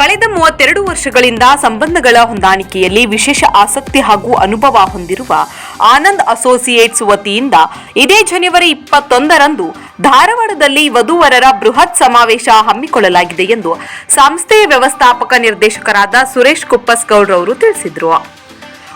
ಕಳೆದ ಮೂವತ್ತೆರಡು ವರ್ಷಗಳಿಂದ ಸಂಬಂಧಗಳ ಹೊಂದಾಣಿಕೆಯಲ್ಲಿ ವಿಶೇಷ ಆಸಕ್ತಿ ಹಾಗೂ ಅನುಭವ ಹೊಂದಿರುವ ಆನಂದ್ ಅಸೋಸಿಯೇಟ್ಸ್ ವತಿಯಿಂದ ಇದೇ ಜನವರಿ ಇಪ್ಪತ್ತೊಂದರಂದು ಧಾರವಾಡದಲ್ಲಿ ವಧುವರರ ಬೃಹತ್ ಸಮಾವೇಶ ಹಮ್ಮಿಕೊಳ್ಳಲಾಗಿದೆ ಎಂದು ಸಂಸ್ಥೆಯ ವ್ಯವಸ್ಥಾಪಕ ನಿರ್ದೇಶಕರಾದ ಸುರೇಶ್ ಕುಪ್ಪಸ್ಗೌಡ್ರವರು ತಿಳಿಸಿದರು.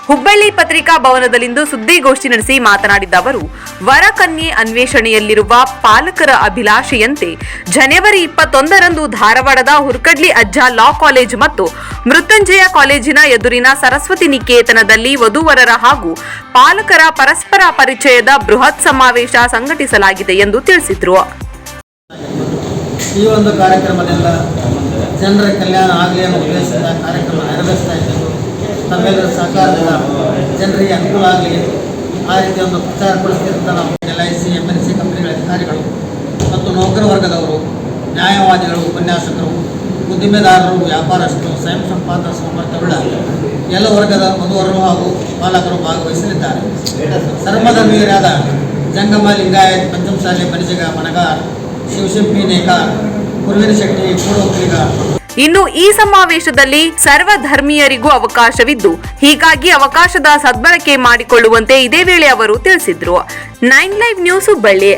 ಹುಬ್ಬಳ್ಳಿ ಪತ್ರಿಕಾ ಭವನದಲ್ಲಿಂದು ಸುದ್ದಿಗೋಷ್ಠಿ ನಡೆಸಿ ಮಾತನಾಡಿದ ಅವರು ವರಕನ್ಯೆ ಅನ್ವೇಷಣೆಯಲ್ಲಿರುವ ಪಾಲಕರ ಅಭಿಲಾಷೆಯಂತೆ ಜನವರಿ ಇಪ್ಪತ್ತೊಂದರಂದು ಧಾರವಾಡದ ಹುರ್ಕಡ್ಲಿ ಅಜ್ಜ ಲಾ ಕಾಲೇಜ್ ಮತ್ತು ಮೃತ್ಯುಂಜಯ ಕಾಲೇಜಿನ ಎದುರಿನ ಸರಸ್ವತಿ ನಿಕೇತನದಲ್ಲಿ ವಧುವರರ ಹಾಗೂ ಪಾಲಕರ ಪರಸ್ಪರ ಪರಿಚಯದ ಬೃಹತ್ ಸಮಾವೇಶ ಸಂಘಟಿಸಲಾಗಿದೆ ಎಂದು ತಿಳಿಸಿದರು. ಈ ಒಂದು ಕಾರ್ಯಕ್ರಮದಿಂದ ಜನರ ಕಲ್ಯಾಣ ಆಗಲಿ ಅನ್ನೋ ಉದ್ದೇಶದ ಕಾರ್ಯಕ್ರಮ ನೆರವೇರಿಸ್ತಾ ಇದ್ದೇವೆ. ತಮ್ಮೆಲ್ಲರ ಸಹಕಾರದಿಂದ ಜನರಿಗೆ ಅನುಕೂಲ ಆಗಲಿ ಆ ರೀತಿ ಒಂದು ಪ್ರಚಾರ ಪಡಿಸ್ತಿರುವಂಥ ನಮ್ಮ L I C M N C ಕಂಪ್ನಿಗಳ ಅಧಿಕಾರಿಗಳು ಮತ್ತು ನೌಕರ ವರ್ಗದವರು, ನ್ಯಾಯವಾದಿಗಳು, ಉಪನ್ಯಾಸಕರು, ಉದ್ದಿಮೆದಾರರು, ವ್ಯಾಪಾರಸ್ಥರು, ಸ್ವಯಂ ಸಂಪಾದಕ ಸಾಮರ್ಥ್ಯವುಳ್ಳ ಎಲ್ಲ ವರ್ಗದ ವಧುವರರು ಹಾಗೂ ಪಾಲಕರು ಭಾಗವಹಿಸಲಿದ್ದಾರೆ. ಸರ್ವಧರ್ಮೀಯರಾದ ಜಂಗಮ ಲಿಂಗಾಯತ್, ಪಂಚಮಸಾಲಿ ಬನಿಜಗ ಮನಗಾರ್ ಶಿವಶಂಪಿ ನೇಕಾರ್, ಕುರುವಿನ ಶೆಟ್ಟಿ ಕೂಡೊಕ್ಕಲಿಗ ಇನ್ನು ಈ ಸಮಾವೇಶದಲ್ಲಿ ಸರ್ವ ಧರ್ಮೀಯರಿಗೂ ಅವಕಾಶವಿದ್ದು, ಹೀಗಾಗಿ ಅವಕಾಶದ ಸದ್ಬಳಕೆ ಮಾಡಿಕೊಳ್ಳುವಂತೆ ಇದೇ ವೇಳೆ ಅವರು ತಿಳಿಸಿದ್ರು. Nine live news Hubballi